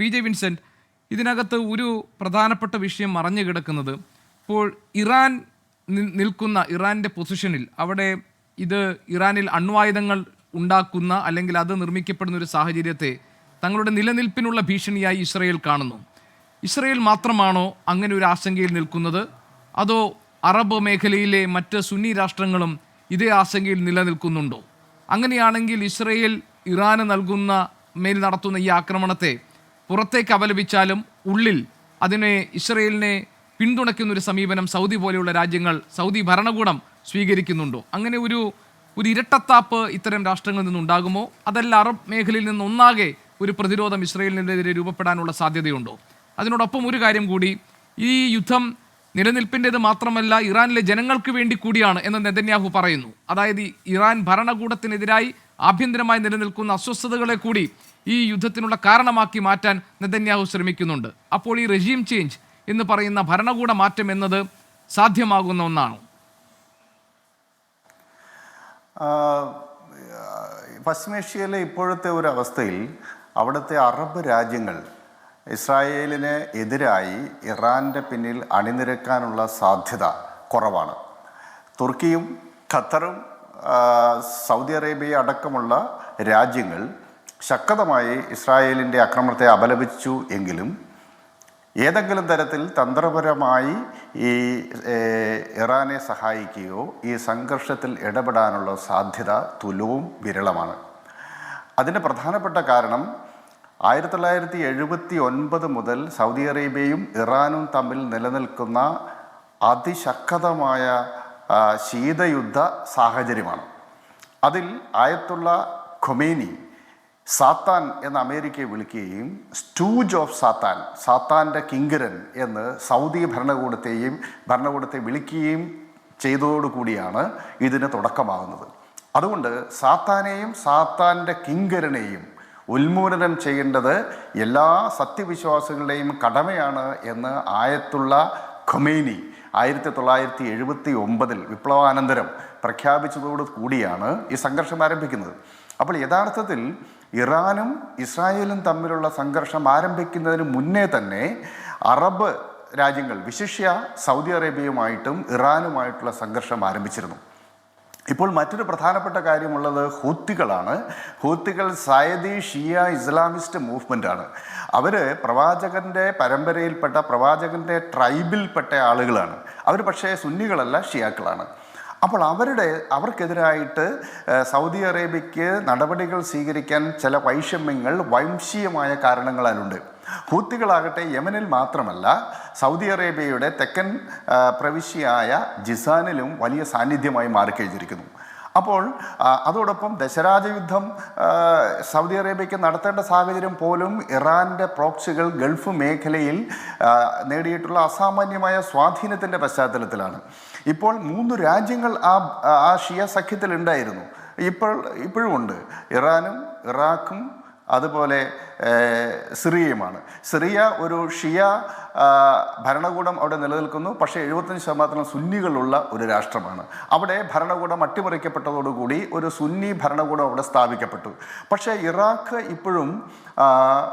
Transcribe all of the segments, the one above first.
P J Vincent ഇതിനകത്ത് ഒരു പ്രധാനപ്പെട്ട വിഷയം മറഞ്ഞു കിടക്കുന്നത്. ഇപ്പോൾ ഇറാൻ നിൽക്കുന്ന ഇറാന്റെ പൊസിഷനിൽ അവിടെ ഇത് ഇറാനിൽ അണ്വായുധങ്ങൾ ഉണ്ടാക്കുന്ന അല്ലെങ്കിൽ അത് നിർമ്മിക്കപ്പെടുന്ന ഒരു സാഹചര്യത്തെ തങ്ങളുടെ നിലനിൽപ്പിനുള്ള ഭീഷണിയായി ഇസ്രയേൽ കാണുന്നു. ഇസ്രയേൽ മാത്രമാണോ അങ്ങനെ ഒരു ആശങ്കയിൽ നിൽക്കുന്നത്? അതോ അറബ് മേഖലയിലെ മറ്റ് സുന്നി രാഷ്ട്രങ്ങളും ഇതേ ആശങ്കയിൽ നിലനിൽക്കുന്നുണ്ടോ? അങ്ങനെയാണെങ്കിൽ ഇസ്രയേൽ ഇറാന് നൽകുന്ന മേൽ നടത്തുന്ന ഈ ആക്രമണത്തെ പുറത്തേക്ക് അപലപിച്ചാലും ഉള്ളിൽ അതിനെ ഇസ്രയേലിനെ പിന്തുണയ്ക്കുന്ന ഒരു സമീപനം സൗദി പോലെയുള്ള രാജ്യങ്ങൾ സൗദി ഭരണകൂടം സ്വീകരിക്കുന്നുണ്ടോ? അങ്ങനെ ഒരു ഒരു ഇരട്ടത്താപ്പ് ഇത്തരം രാഷ്ട്രങ്ങളിൽ നിന്നുണ്ടാകുമോ? അതല്ല അറബ് മേഖലയിൽ നിന്നൊന്നാകെ ഒരു പ്രതിരോധം ഇസ്രയേലിനെതിരെ രൂപപ്പെടാനുള്ള സാധ്യതയുണ്ടോ? അതിനോടൊപ്പം ഒരു കാര്യം കൂടി ഈ യുദ്ധം നിലനിൽപ്പിന്റെത് മാത്രമല്ല ഇറാനിലെ ജനങ്ങൾക്ക് വേണ്ടി കൂടിയാണ് എന്ന് നെതന്യാഹു പറയുന്നു. അതായത് ഇറാൻ ഭരണകൂടത്തിനെതിരായി ആഭ്യന്തരമായി നിലനിൽക്കുന്ന അസ്വസ്ഥതകളെ കൂടി ഈ യുദ്ധത്തിനുള്ള കാരണമാക്കി മാറ്റാൻ നെതന്യാഹു ശ്രമിക്കുന്നുണ്ട്. അപ്പോൾ ഈ റെജീം ചേഞ്ച് എന്ന് പറയുന്ന ഭരണകൂട മാറ്റം എന്നത് സാധ്യമാകുന്ന ഒന്നാണ്. പശ്ചിമേഷ്യയിലെ ഇപ്പോഴത്തെ ഒരു അവസ്ഥയിൽ അവിടുത്തെ അറബ് രാജ്യങ്ങൾ ഇസ്രായേലിന് എതിരായി ഇറാന്റെ പിന്നിൽ അണിനിരക്കാനുള്ള സാധ്യത കുറവാണ്. തുർക്കിയും ഖത്തറും സൗദി അറേബ്യ അടക്കമുള്ള രാജ്യങ്ങൾ ശക്തമായി ഇസ്രായേലിന്റെ ആക്രമണത്തെ അപലപിച്ചു എങ്കിലും ഏതെങ്കിലും തരത്തിൽ തന്ത്രപരമായി ഈ ഇറാനെ സഹായിക്കുകയോ ഈ സംഘർഷത്തിൽ ഇടപെടാനുള്ള സാധ്യത തുലവും വിരളമാണ്. അതിന്റെ പ്രധാനപ്പെട്ട കാരണം ആയിരത്തി തൊള്ളായിരത്തി എഴുപത്തി ഒൻപത് മുതൽ സൗദി അറേബ്യയും ഇറാനും തമ്മിൽ നിലനിൽക്കുന്ന അതിശക്തമായ ശീതയുദ്ധ സാഹചര്യമാണ്. അതിൽ ആയത്തുള്ള ഖൊമേനി സാത്താൻ എന്ന് അമേരിക്കയെ വിളിക്കുകയും സ്റ്റൂജ് ഓഫ് സാത്താൻ സാത്താന്റെ കിങ്കരൻ എന്ന് സൗദി ഭരണകൂടത്തെയും ഭരണകൂടത്തെ വിളിക്കുകയും ചെയ്തതോടുകൂടിയാണ് ഇതിന് തുടക്കമാകുന്നത്. അതുകൊണ്ട് സാത്താനെയും സാത്താന്റെ കിങ്കരനെയും ഉന്മൂലനം ചെയ്യേണ്ടത് എല്ലാ സത്യവിശ്വാസികളുടെയും കടമയാണ് എന്ന് ആയത്തുള്ള ഖൊമേനി ആയിരത്തി തൊള്ളായിരത്തി എഴുപത്തി ഒമ്പതിൽ വിപ്ലവാനന്തരം പ്രഖ്യാപിച്ചതോടു കൂടിയാണ് ഈ സംഘർഷം ആരംഭിക്കുന്നത്. അപ്പോൾ യഥാർത്ഥത്തിൽ ഇറാനും ഇസ്രായേലും തമ്മിലുള്ള സംഘർഷം ആരംഭിക്കുന്നതിന് മുന്നേ തന്നെ അറബ് രാജ്യങ്ങൾ വിശിഷ്യ സൗദി അറേബ്യയുമായിട്ടും ഇറാനുമായിട്ടുള്ള സംഘർഷം ആരംഭിച്ചിരുന്നു. ഇപ്പോൾ മറ്റൊരു പ്രധാനപ്പെട്ട കാര്യമുള്ളത് ഹൂത്തികളാണ്. ഹൂത്തികൾ സയദി ഷിയ ഇസ്ലാമിസ്റ്റ് മൂവ്മെന്റാണ് അവർ പ്രവാചകന്റെ പരമ്പരയിൽപ്പെട്ട പ്രവാചകന്റെ ട്രൈബിൽപ്പെട്ട ആളുകളാണ്. അവർ പക്ഷേ സുന്നികളല്ല ഷിയാക്കളാണ്. അപ്പോൾ അവരുടെ അവർക്കെതിരായിട്ട് സൗദി അറേബ്യയ്ക്ക് നടപടികൾ സ്വീകരിക്കാൻ ചില വൈഷമ്യങ്ങൾ വംശീയമായ കാരണങ്ങളാലുണ്ട്. ഹൂത്തികളാകട്ടെ യമനിൽ മാത്രമല്ല സൗദി അറേബ്യയുടെ തെക്കൻ പ്രവിശ്യയായ ജിസാനിലും വലിയ സാന്നിധ്യമായി മാറിക്കഴിഞ്ഞിരിക്കുന്നു. അപ്പോൾ അതോടൊപ്പം ദശരാജ യുദ്ധം സൗദി അറേബ്യയ്ക്ക് നടത്തേണ്ട സാഹചര്യം പോലും ഇറാന്റെ പ്രോക്സികൾ ഗൾഫ് മേഖലയിൽ നേടിയിട്ടുള്ള അസാമാന്യമായ സ്വാധീനത്തിന്റെ പശ്ചാത്തലത്തിലാണ്. ഇപ്പോൾ മൂന്ന് രാജ്യങ്ങൾ ആ ആ ഷിയ സഖ്യത്തിലുണ്ടായിരുന്നു. ഇപ്പോൾ ഇപ്പോഴും ഉണ്ട് ഇറാനും ഇറാഖും അതുപോലെ സിറിയയുമാണ്. സിറിയ ഒരു ഷിയ ഭരണകൂടം അവിടെ നിലനിൽക്കുന്നു. പക്ഷേ എഴുപത്തഞ്ച് ശതമാനത്തോളം സുന്നികളുള്ള ഒരു രാഷ്ട്രമാണ്. അവിടെ ഭരണകൂടം അട്ടിമറിക്കപ്പെട്ടതോടുകൂടി ഒരു സുന്നി ഭരണകൂടം അവിടെ സ്ഥാപിക്കപ്പെട്ടു. പക്ഷേ ഇറാഖ് ഇപ്പോഴും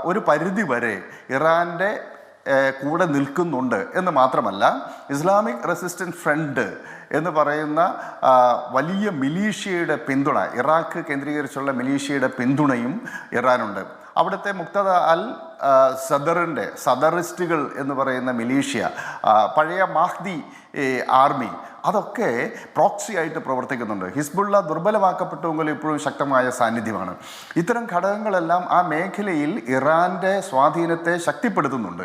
ഒരു പരിധി വരെ ഇറാന്റെ കൂടെ നിൽക്കുന്നുണ്ട് എന്ന് മാത്രമല്ല ഇസ്ലാമിക് റെസിസ്റ്റൻസ് ഫ്രണ്ട് എന്ന് പറയുന്ന വലിയ മിലീഷ്യയുടെ പിന്തുണ ഇറാഖ് കേന്ദ്രീകരിച്ചുള്ള മിലീഷ്യയുടെ പിന്തുണയും ഇറാനുണ്ട്. അവിടുത്തെ മുക്തദ അൽ സദറിന്റെ സദറിസ്റ്റുകൾ എന്ന് പറയുന്ന മിലീഷ്യ പഴയ മാഹ്ദി ആർമി അതൊക്കെ പ്രോക്സി ആയിട്ട് പ്രവർത്തിക്കുന്നുണ്ട്. ഹിസ്ബുള്ള ദുർബലമാക്കപ്പെട്ടുവെങ്കിലും ഇപ്പോഴും ശക്തമായ സാന്നിധ്യമാണ്. ഇത്തരം ഘടകങ്ങളെല്ലാം ആ മേഖലയിൽ ഇറാന്റെ സ്വാധീനത്തെ ശക്തിപ്പെടുത്തുന്നുണ്ട്.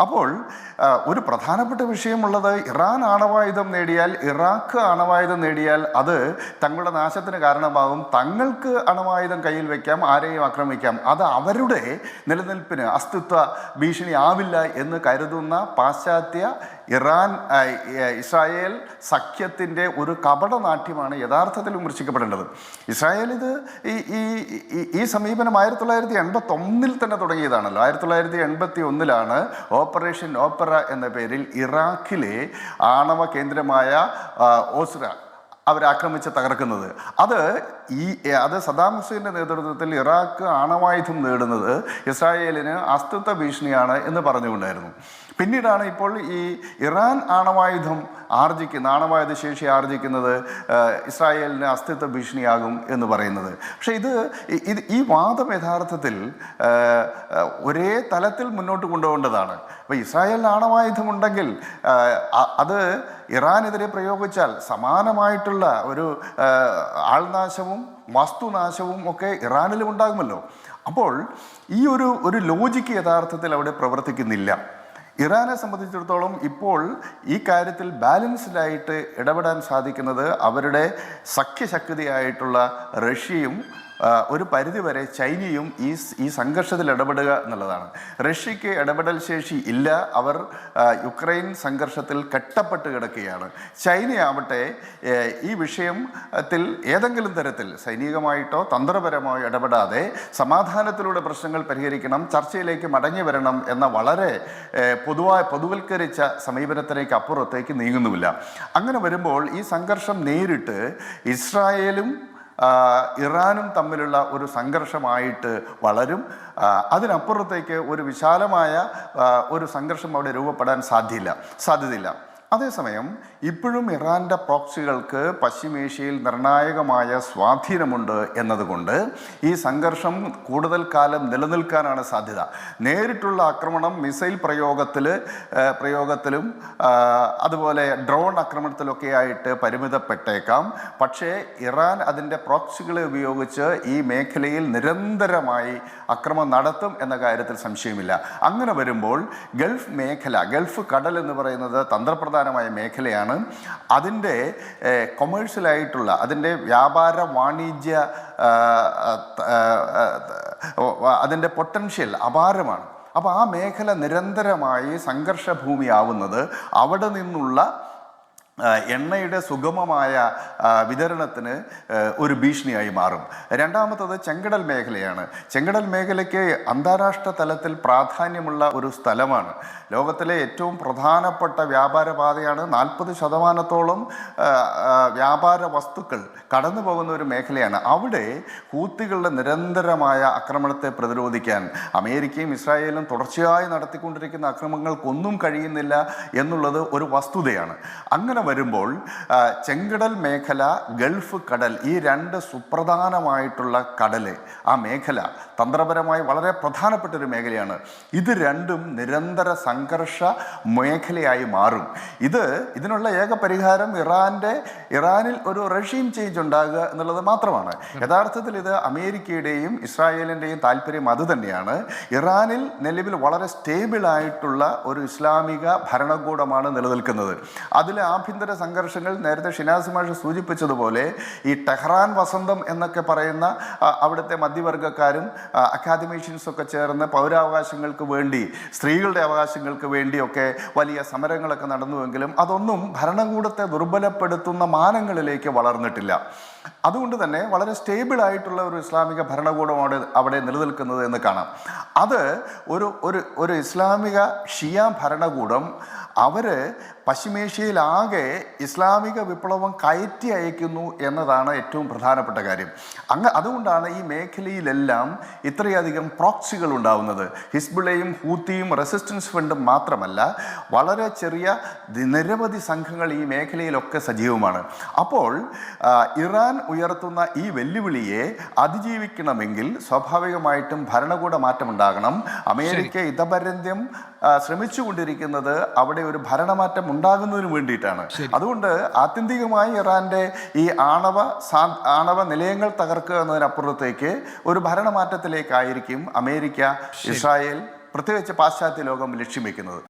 അപ്പോൾ ഒരു പ്രധാനപ്പെട്ട വിഷയമുള്ളത് ഇറാൻ ആണവായുധം നേടിയാൽ ഇറാഖ് ആണവായുധം നേടിയാൽ അത് തങ്ങളുടെ നാശത്തിന് കാരണമാകും. തങ്ങൾക്ക് അണവായുധം കയ്യിൽ വയ്ക്കാം ആരെയും ആക്രമിക്കാം. അത് അവരുടെ നിലനിൽപ്പിന് അസ്തിത്വ ഭീഷണി ആവില്ല എന്ന് കരുതുന്ന പാശ്ചാത്യ ഇറാൻ ഇസ്രായേൽ സഖ്യത്തിന്റെ ഒരു കപടനാട്യമാണ് യഥാർത്ഥത്തിൽ വിമർശിക്കപ്പെടേണ്ടത്. ഇസ്രായേൽ ഇത് ഈ ഈ ഈ- സമീപനം ആയിരത്തി തൊള്ളായിരത്തി എൺപത്തി ഒന്നിൽ തന്നെ തുടങ്ങിയതാണല്ലോ. ആയിരത്തി തൊള്ളായിരത്തി എൺപത്തി ഒന്നിലാണ് ഓപ്പറേഷൻ ഓപ്പറ എന്ന പേരിൽ ഇറാഖിലെ ആണവ കേന്ദ്രമായ ഓസ്ര അവരാക്രമിച്ച് തകർക്കുന്നത്. അത് ഈ അത് സദാം ഹുസൈന്റെ നേതൃത്വത്തിൽ ഇറാഖ് ആണവായുധം നേടുന്നത് ഇസ്രായേലിന് അസ്തിത്വ ഭീഷണിയാണ് എന്ന് പറഞ്ഞുകൊണ്ടായിരുന്നു. പിന്നീടാണ് ഇപ്പോൾ ഈ ഇറാൻ ആണവായുധം ആർജിക്കുന്ന ആണവായുധ ശേഷി ആർജിക്കുന്നത് ഇസ്രായേലിന് അസ്തിത്വ ഭീഷണിയാകും എന്ന് പറയുന്നത്. പക്ഷേ ഇത് ഇത് ഈ വാദം യഥാർത്ഥത്തിൽ ഒരേ തലത്തിൽ മുന്നോട്ട് കൊണ്ടുപോകേണ്ടതാണ്. അപ്പോൾ ഇസ്രായേലിന് ആണവായുധമുണ്ടെങ്കിൽ അത് ഇറാനെതിരെ പ്രയോഗിച്ചാൽ സമാനമായിട്ടുള്ള ഒരു ആൾനാശവും വസ്തുനാശവും ഒക്കെ ഇറാനിലും ഉണ്ടാകുമല്ലോ. അപ്പോൾ ഈ ഒരു ഒരു ലോജിക്ക് യഥാർത്ഥത്തിൽ അവിടെ പ്രവർത്തിക്കുന്നില്ല. ഇറാനെ സംബന്ധിച്ചിടത്തോളം ഇപ്പോൾ ഈ കാര്യത്തിൽ ബാലൻസ്ഡ് ആയിട്ട് ഇടപെടാൻ സാധിക്കുന്നത് അവരുടെ സഖ്യശക്തിയായിട്ടുള്ള റഷ്യയും ഒരു പരിധിവരെ ചൈനയും ഈ ഈ സംഘർഷത്തിൽ ഇടപെടുക എന്നുള്ളതാണ്. റഷ്യക്ക് ഇടപെടൽ ശേഷി ഇല്ല. അവർ യുക്രൈൻ സംഘർഷത്തിൽ കെട്ടപ്പെട്ട് കിടക്കുകയാണ്. ചൈനയാവട്ടെ ഈ വിഷയത്തിൽ ഏതെങ്കിലും തരത്തിൽ സൈനികമായിട്ടോ തന്ത്രപരമായോ ഇടപെടാതെ സമാധാനത്തിലൂടെ പ്രശ്നങ്ങൾ പരിഹരിക്കണം ചർച്ചയിലേക്ക് മടങ്ങി വരണം എന്ന വളരെ പൊതുവായ പൊതുവൽക്കരിച്ച സമീപനത്തിലേക്ക് അപ്പുറത്തേക്ക് നീങ്ങുന്നുമില്ല. അങ്ങനെ വരുമ്പോൾ ഈ സംഘർഷം നേരിട്ട് ഇസ്രായേലും ഇറാനും തമ്മിലുള്ള ഒരു സംഘർഷമായിട്ട് വളരും. അതിനപ്പുറത്തേക്ക് ഒരു വിശാലമായ ഒരു സംഘർഷം അവിടെ രൂപപ്പെടാൻ സാധ്യമില്ല സാധ്യതയില്ല. അതേസമയം ഇപ്പോഴും ഇറാന്റെ പ്രോക്സികൾക്ക് പശ്ചിമേഷ്യയിൽ നിർണായകമായ സ്വാധീനമുണ്ട് എന്നതുകൊണ്ട് ഈ സംഘർഷം കൂടുതൽ കാലം നിലനിൽക്കാനാണ് സാധ്യത. നേരിട്ടുള്ള ആക്രമണം മിസൈൽ പ്രയോഗത്തിൽ പ്രയോഗത്തിലും അതുപോലെ ഡ്രോൺ ആക്രമണത്തിലൊക്കെ ആയിട്ട് പരിമിതപ്പെട്ടേക്കാം. പക്ഷേ ഇറാൻ അതിന്റെ പ്രോക്സികളെ ഉപയോഗിച്ച് ഈ മേഖലയിൽ നിരന്തരമായി അക്രമം നടത്തും എന്ന കാര്യത്തിൽ സംശയമില്ല. അങ്ങനെ വരുമ്പോൾ ഗൾഫ് മേഖല ഗൾഫ് കടൽ എന്ന് പറയുന്നത് തന്ത്രപ്രധാനമായ മേഖലയാണ്. അതിന്റെ കൊമേഴ്ഷ്യലായിട്ടുള്ള അതിന്റെ വ്യാപാര വാണിജ്യ അതിന്റെ പൊട്ടൻഷ്യൽ അപാരമാണ്. അപ്പോൾ ആ മേഖല നിരന്തരമായി സംഘർഷഭൂമിയാവുന്നത് അവിടെ നിന്നുള്ള എണ്ണയുടെ സുഗമമായ വിതരണത്തിന് ഒരു ഭീഷണിയായി മാറും. രണ്ടാമത്തത് ചെങ്കടൽ മേഖലയാണ്. ചെങ്കടൽ മേഖലയ്ക്ക് അന്താരാഷ്ട്ര തലത്തിൽ പ്രാധാന്യമുള്ള ഒരു സ്ഥലമാണ്. ലോകത്തിലെ ഏറ്റവും പ്രധാനപ്പെട്ട വ്യാപാര പാതയാണ് നാൽപ്പത് ശതമാനത്തോളം വ്യാപാര വസ്തുക്കൾ കടന്നു പോകുന്ന ഒരു മേഖലയാണ്. അവിടെ ഹൂത്തികളുടെ നിരന്തരമായ ആക്രമണത്തെ പ്രതിരോധിക്കാൻ അമേരിക്കയും ഇസ്രായേലും തുടർച്ചയായി നടത്തിക്കൊണ്ടിരിക്കുന്ന അക്രമങ്ങൾക്കൊന്നും കഴിയുന്നില്ല എന്നുള്ളത് ഒരു വസ്തുതയാണ്. അങ്ങനെ വരുമ്പോൾ ചെങ്കടൽ മേഖല ഗൾഫ് കടൽ ഈ രണ്ട് സുപ്രധാനമായിട്ടുള്ള കടൽ ആ മേഖല തന്ത്രപരമായി വളരെ പ്രധാനപ്പെട്ട ഒരു മേഖലയാണ്. ഇത് രണ്ടും നിരന്തര സംഘർഷ മേഖലയായി മാറും. ഇത് ഇതിനുള്ള ഏക പരിഹാരം ഇറാന്റെ ഇറാനിൽ ഒരു റഷീം ചേഞ്ച് ഉണ്ടാകുക എന്നുള്ളത് മാത്രമാണ്. യഥാർത്ഥത്തിൽ ഇത് അമേരിക്കയുടെയും ഇസ്രായേലിന്റെയും താല്പര്യം അത് തന്നെയാണ്. ഇറാനിൽ നിലവിൽ വളരെ സ്റ്റേബിളായിട്ടുള്ള ഒരു ഇസ്ലാമിക ഭരണകൂടമാണ് നിലനിൽക്കുന്നത്. അതിൽ ആഭ്യന്തര സംഘർഷങ്ങൾ നേരത്തെ ഷിനാസ് മാഷ് സൂചിപ്പിച്ചതുപോലെ ഈ ടെഹ്റാൻ വസന്തം എന്നൊക്കെ പറയുന്ന അവിടുത്തെ മധ്യവർഗക്കാരും അക്കാദമീഷ്യൻസൊക്കെ ചേർന്ന് പൗരാവകാശങ്ങൾക്ക് വേണ്ടി സ്ത്രീകളുടെ അവകാശങ്ങൾക്ക് വേണ്ടിയൊക്കെ വലിയ സമരങ്ങളൊക്കെ നടന്നുവെങ്കിലും അതൊന്നും ഭരണകൂടത്തെ ദുർബലപ്പെടുത്തുന്ന മാനങ്ങളിലേക്ക് വളർന്നിട്ടില്ല. അതുകൊണ്ട് തന്നെ വളരെ സ്റ്റേബിൾ ആയിട്ടുള്ള ഒരു ഇസ്ലാമിക ഭരണകൂടമാണ് അവിടെ നിലനിൽക്കുന്നത് എന്ന് കാണാം. അത് ഒരു ഒരു ഒരു ഇസ്ലാമിക ഷിയ ഭരണകൂടം അവർ പശ്ചിമേഷ്യയിലാകെ ഇസ്ലാമിക വിപ്ലവം കയറ്റി അയക്കുന്നു എന്നതാണ് ഏറ്റവും പ്രധാനപ്പെട്ട കാര്യം. അങ്ങ് അതുകൊണ്ടാണ് ഈ മേഖലയിലെല്ലാം ഇത്രയധികം പ്രോക്സികൾ ഉണ്ടാവുന്നത്. ഹിസ്ബുളയും ഹൂത്തിയും റെസിസ്റ്റൻസ് ഫ്രണ്ടും മാത്രമല്ല വളരെ ചെറിയ നിരവധി സംഘങ്ങൾ ഈ മേഖലയിലൊക്കെ സജീവമാണ്. അപ്പോൾ ഇറാൻ ഉയർത്തുന്ന ഈ വെല്ലുവിളിയെ അതിജീവിക്കണമെങ്കിൽ സ്വാഭാവികമായിട്ടും ഭരണകൂട മാറ്റമുണ്ടാകണം. അമേരിക്ക ഇതപര്യന്തം ശ്രമിച്ചുകൊണ്ടിരിക്കുന്നത് അവിടെ ഒരു ഭരണമാറ്റം ഉണ്ടാകുന്നതിന് വേണ്ടിയിട്ടാണ്. അതുകൊണ്ട് ആത്യന്തികമായി ഇറാന്റെ ഈ ആണവ ആണവ നിലയങ്ങൾ തകർക്കുക എന്നതിനപ്പുറത്തേക്ക് ഒരു ഭരണമാറ്റത്തിലേക്കായിരിക്കും അമേരിക്ക ഇസ്രായേൽ പ്രത്യേകിച്ച് പാശ്ചാത്യ ലോകം ലക്ഷ്യം വെക്കുന്നത്.